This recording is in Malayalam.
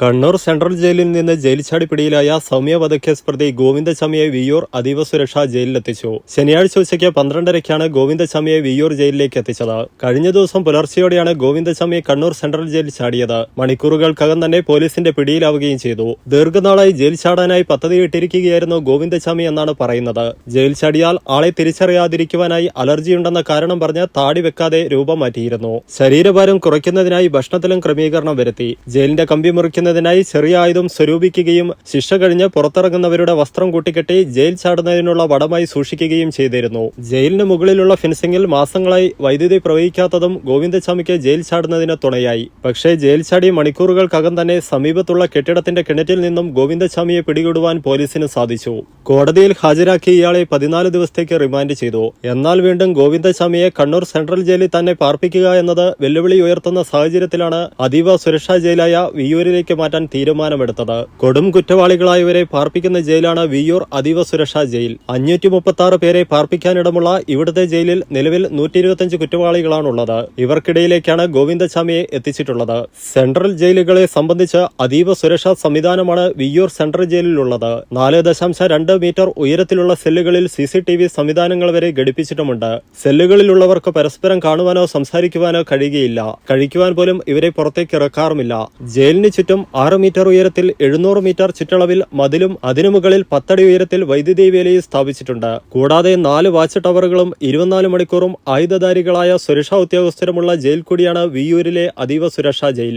കണ്ണൂർ സെൻട്രൽ ജയിലിൽ നിന്ന് ജയിൽ ചാടി പിടിയിലായ സൗമ്യ വധക്കേസ് പ്രതി ഗോവിന്ദചാമിയെ വിയൂർ അതീവ സുരക്ഷാ ജയിലിലെത്തിച്ചു. ശനിയാഴ്ച ഉച്ചയ്ക്ക് പന്ത്രണ്ടരയ്ക്കാണ് ഗോവിന്ദചാമിയെ വിയൂർ ജയിലിലേക്ക് എത്തിച്ചത്. കഴിഞ്ഞ ദിവസം പുലർച്ചെയോടെയാണ് ഗോവിന്ദചാമി കണ്ണൂർ സെൻട്രൽ ജയിൽ ചാടിയത്. മണിക്കൂറുകൾക്കകം തന്നെ പോലീസിന്റെ പിടിയിലാവുകയും ചെയ്തു. ദീർഘനാളായി ജയിൽ ചാടാനായി പദ്ധതിയിട്ടിരിക്കുകയായിരുന്നു ഗോവിന്ദചാമി എന്നാണ് പറയുന്നത്. ജയിൽ ചാടിയാൽ ആളെ തിരിച്ചറിയാതിരിക്കുവാനായി അലർജിയുണ്ടെന്ന കാരണം പറഞ്ഞ് താടി വെക്കാതെ രൂപം മാറ്റിയിരുന്നു. ശരീരഭാരം കുറയ്ക്കുന്നതിനായി ഭക്ഷണത്തിലും ക്രമീകരണം വരുത്തി. ജയിലിന്റെ കമ്പി മുറിക്കുന്നതിനായി ചെറിയ ആയുധം സ്വരൂപിക്കുകയും ശിക്ഷ കഴിഞ്ഞ് പുറത്തിറങ്ങുന്നവരുടെ വസ്ത്രം കൂട്ടിക്കെട്ടി ജയിൽ ചാടുന്നതിനുള്ള വടമായി സൂക്ഷിക്കുകയും ചെയ്തിരുന്നു. ജയിലിന് മുകളിലുള്ള ഫെൻസിംഗിൽ മാസങ്ങളായി വൈദ്യുതി പ്രവഹിക്കാത്തതും ഗോവിന്ദസ്വാമിക്ക് ജയിൽ ചാടുന്നതിന് തുണയായി. പക്ഷേ ജയിൽ ചാടി മണിക്കൂറുകൾക്കകം തന്നെ സമീപത്തുള്ള കെട്ടിടത്തിന്റെ കിണറ്റിൽ നിന്നും ഗോവിന്ദസ്വാമിയെ പിടികൂടുവാൻ പോലീസിന് സാധിച്ചു. കോടതിയിൽ ഹാജരാക്കി ഇയാളെ പതിനാല് ദിവസത്തേക്ക് റിമാൻഡ് ചെയ്തു. എന്നാൽ വീണ്ടും ഗോവിന്ദസ്വാമിയെ കണ്ണൂർ സെൻട്രൽ ജയിലിൽ തന്നെ പാർപ്പിക്കുക എന്നത് വെല്ലുവിളി ഉയർത്തുന്ന സാഹചര്യത്തിലാണ് അതീവ സുരക്ഷാ ജയിലായ വിയൂരിലേക്ക് മാറ്റാൻ തീരുമാനമെടുത്തത്. കൊടും കുറ്റവാളികളായവരെ പാർപ്പിക്കുന്ന ജയിലാണ് വിയൂർ അതീവ സുരക്ഷാ ജയിൽ. അഞ്ഞൂറ്റി മുപ്പത്തി ആറ് പേരെ പാർപ്പിക്കാനിടമുള്ള ഇവിടുത്തെ ജയിലിൽ നിലവിൽ നൂറ്റി ഇരുപത്തിയഞ്ച് കുറ്റവാളികളാണുള്ളത്. ഇവർക്കിടയിലേക്കാണ് ഗോവിന്ദസ്വാമിയെ എത്തിച്ചിട്ടുള്ളത്. സെൻട്രൽ ജയിലുകളെ സംബന്ധിച്ച് അതീവ സുരക്ഷാ സംവിധാനമാണ് വിയൂർ സെൻട്രൽ ജയിലിലുള്ളത്. നാല് ദശാംശം രണ്ട് മീറ്റർ ഉയരത്തിലുള്ള സെല്ലുകളിൽ സി സി ടി വി സംവിധാനങ്ങൾ വരെ ഘടിപ്പിച്ചിട്ടുമുണ്ട്. സെല്ലുകളിലുള്ളവർക്ക് പരസ്പരം കാണുവാനോ സംസാരിക്കുവാനോ കഴിയുകയില്ല. കഴിക്കുവാൻ പോലും ഇവരെ പുറത്തേക്ക് ഇറക്കാറുമില്ല. ജയിലിന് ചുറ്റും ആറ് മീറ്റർ ഉയരത്തിൽ എഴുന്നൂറ് മീറ്റർ ചുറ്റളവിൽ മതിലും അതിനു മുകളിൽ പത്തടി ഉയരത്തിൽ വൈദ്യുതി വേലയും സ്ഥാപിച്ചിട്ടുണ്ട്. കൂടാതെ നാല് വാച്ച് ടവറുകളും ഇരുപത്തിനാല് മണിക്കൂറും ആയുധധാരികളായ സുരക്ഷാ ഉദ്യോഗസ്ഥരുമുള്ള ജയിൽ കൂടിയാണ് വിയൂരിലെ അതീവ സുരക്ഷാ ജയിൽ.